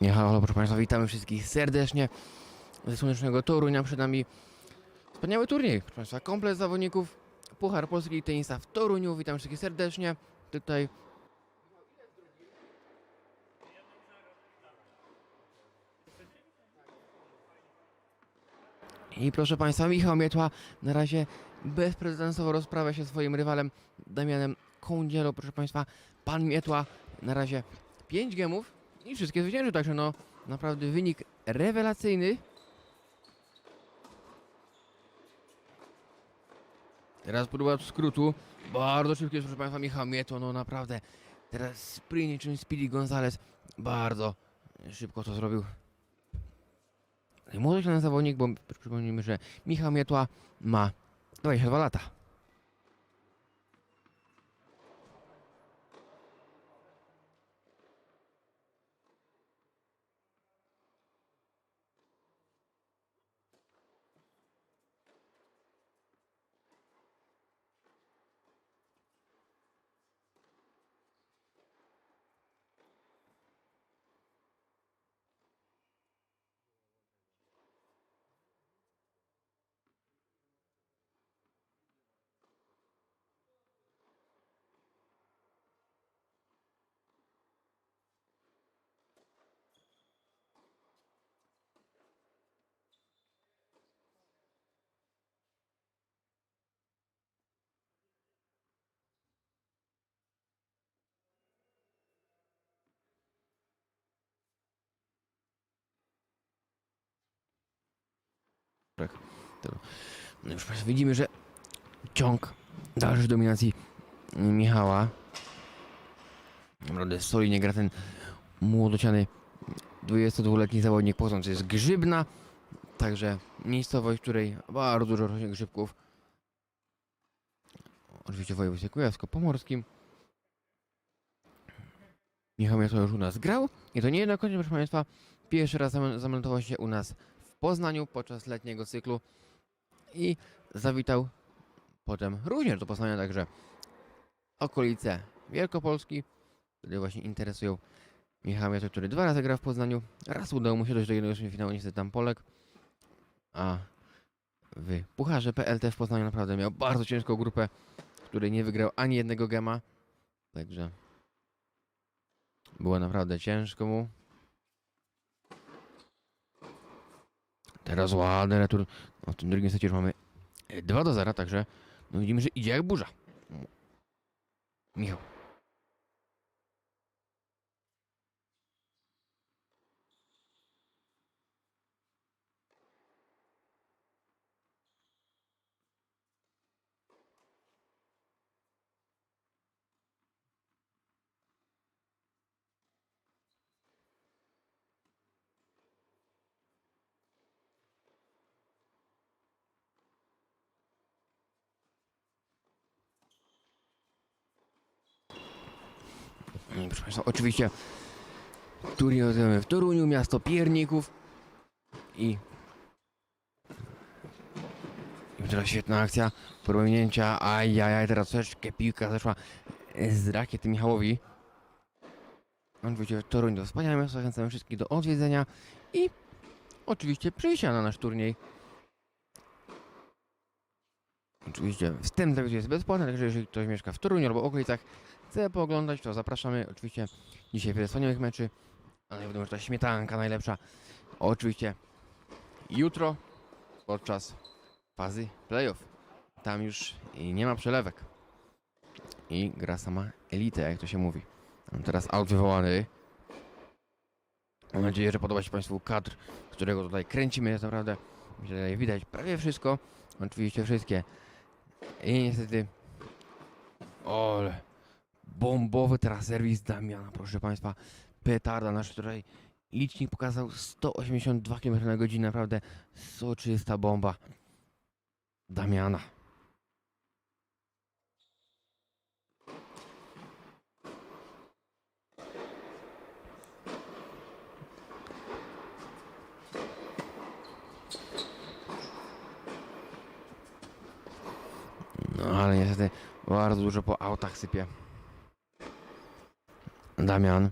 Nie, halo, proszę Państwa, witamy wszystkich serdecznie ze słonecznego Torunia. Przed nami wspaniały turniej, proszę Państwa, komplet zawodników Puchar Polski Tenisa w Toruniu. Witam wszystkich serdecznie. Tutaj I proszę Państwa, Michał Mietła na razie bezprecedensowo rozprawia się swoim rywalem Damianem Kądzielo. Proszę Państwa, pan Mietła na razie 5 gemów i wszystkie zwyciężył, także no naprawdę wynik rewelacyjny. Teraz próba skrótu. Bardzo szybki jest, proszę Państwa, Michał Mietło, no naprawdę. Teraz sprint niczym Speedy Gonzales. Bardzo szybko to zrobił. Młody ten zawodnik, bo przypomnijmy, że Michał Mietła ma 22 lata. Już Państwo widzimy, że ciąg dalszej dominacji Michała. Naprawdę solidnie gra ten młodociany 22-letni zawodnik pochodzący z Grzybna. Także miejscowość, w której bardzo dużo rośnie grzybków. Oczywiście w województwie kujawsko-pomorskim. Michał Miatło już u nas grał i to nie jednokrotnie, proszę Państwa, pierwszy raz zam- zameldował się u nas Poznaniu podczas letniego cyklu i zawitał potem również do Poznania, także okolice Wielkopolski, które właśnie interesują Michała Miatło, który dwa razy gra w Poznaniu. Raz udało mu się dojść do jednego finału, niestety tam Polek, a w Pucharze PLT w Poznaniu naprawdę miał bardzo ciężką grupę, w której nie wygrał ani jednego gema, także było naprawdę ciężko mu. Teraz ładny retur. No, w tym drugim secie już mamy 2 do 0, także no widzimy, że idzie jak burza. Michał. Mm, Państwa, oczywiście w Toruniu, miasto pierników i i teraz świetna akcja, prominięcia, ajajaj, teraz troszeczkę piłka zeszła z rakiety Michałowi. Oczywiście Toruń to wspaniałe miasto, zachęcamy wszystkich do odwiedzenia i oczywiście przyjścia na nasz turniej. Oczywiście wstęp widzów jest bezpłatny, także jeżeli ktoś mieszka w Toruniu albo okolicach, chce pooglądać, to zapraszamy. Oczywiście dzisiaj wiele wspaniałych meczy, ale wiadomo, że ta śmietanka najlepsza. Oczywiście jutro podczas fazy playoff. Tam już nie ma przelewek. I gra sama elita, jak to się mówi. Mam teraz out wywołany. Mam nadzieję, że podoba się Państwu kadr, którego tutaj kręcimy. Jest naprawdę, myślę, że widać prawie wszystko. Oczywiście wszystkie. I niestety... Ole. Bombowy teraz serwis Damiana, proszę Państwa. Petarda nasz tutaj licznik pokazał 182 km na godzinę. Naprawdę soczysta bomba. Damiana. No ale niestety bardzo dużo po autach sypie. Damian.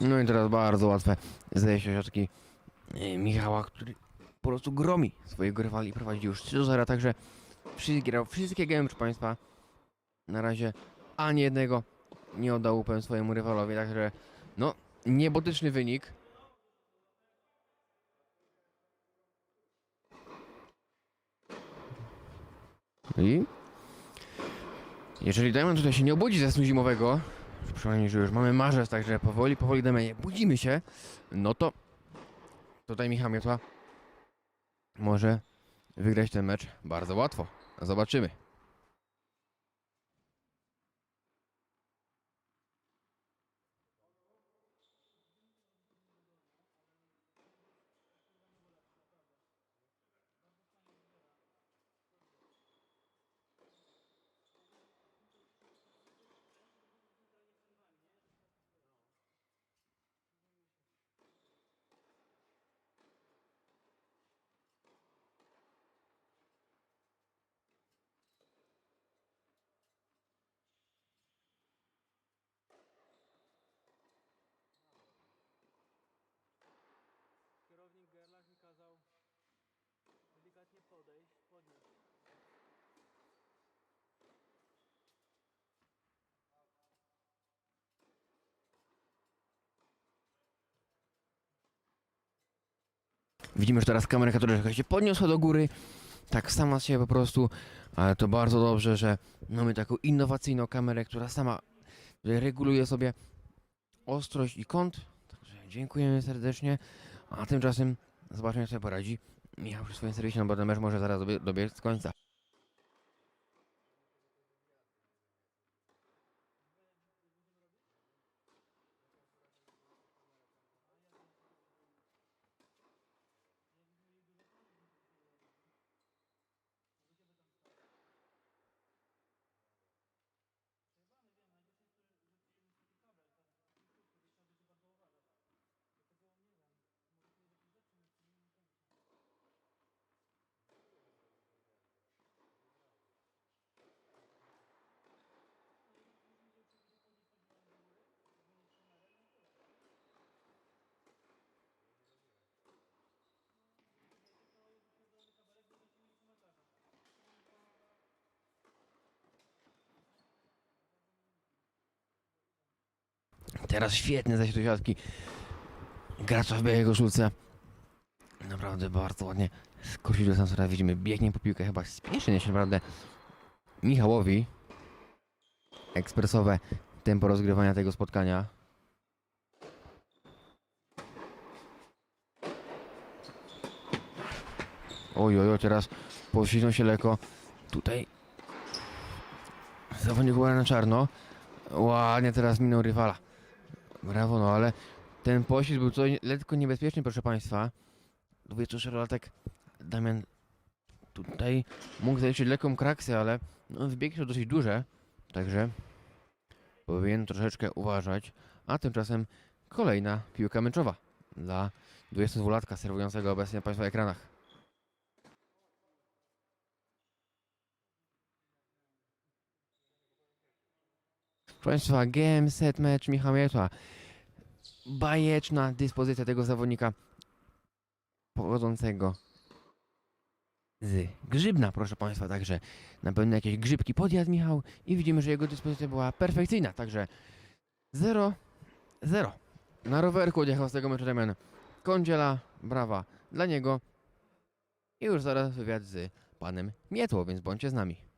No i teraz bardzo łatwe zdaje się siatki e, Michała, który po prostu gromi swojego rywali i prowadzi już 3 do 0, także wszystkie, wszystkie game, proszę Państwa, na razie ani jednego nie oddał upem swojemu rywalowi, także no, niebotyczny wynik. I jeżeli Diamond tutaj się nie obudzi ze snu zimowego, przynajmniej, że już mamy marzec, także powoli, powoli Damianie, budzimy się, no to tutaj Michał Miotła może wygrać ten mecz bardzo łatwo. Zobaczymy. Podejść, podnieść. Widzimy, że teraz kamerka troszeczkę się podniosła do góry. Tak sama siebie po prostu, ale to bardzo dobrze, że mamy taką innowacyjną kamerę, która sama reguluje sobie ostrość i kąt. Także dziękujemy serdecznie. A tymczasem zobaczymy, jak sobie poradzi. Michał przy swoim serwisie, no bo ten mecz może zaraz dobie- dobiec końca. Teraz świetne zejście do siatki. Gracza w białej koszulce. Naprawdę bardzo ładnie skosił do sensora. Widzimy, biegnie po piłkę chyba spiesznie się naprawdę Michałowi. Ekspresowe tempo rozgrywania tego spotkania. Oj, oj, oj, teraz poślizgnął się lekko. Tutaj zawodnik na czarno. Ładnie teraz minął rywala. Brawo, no ale ten poślizg był coś lekko niebezpieczny, proszę Państwa. 24-latek Damian tutaj mógł zaliczyć lekką kraksę, ale no, wybiegi są dosyć duże, także powinien troszeczkę uważać. A tymczasem kolejna piłka meczowa dla 22-latka serwującego obecnie na Państwa ekranach. Proszę Państwa, game, set, match Michał Mietła. Bajeczna dyspozycja tego zawodnika pochodzącego z Grzybna, proszę Państwa, także na pewno jakieś grzybki podjadł Michał i widzimy, że jego dyspozycja była perfekcyjna, także 0 0 Na rowerku odjechał z tego meczu Damian Kądziela, brawa dla niego. I już zaraz wywiad z panem Mietło, więc bądźcie z nami.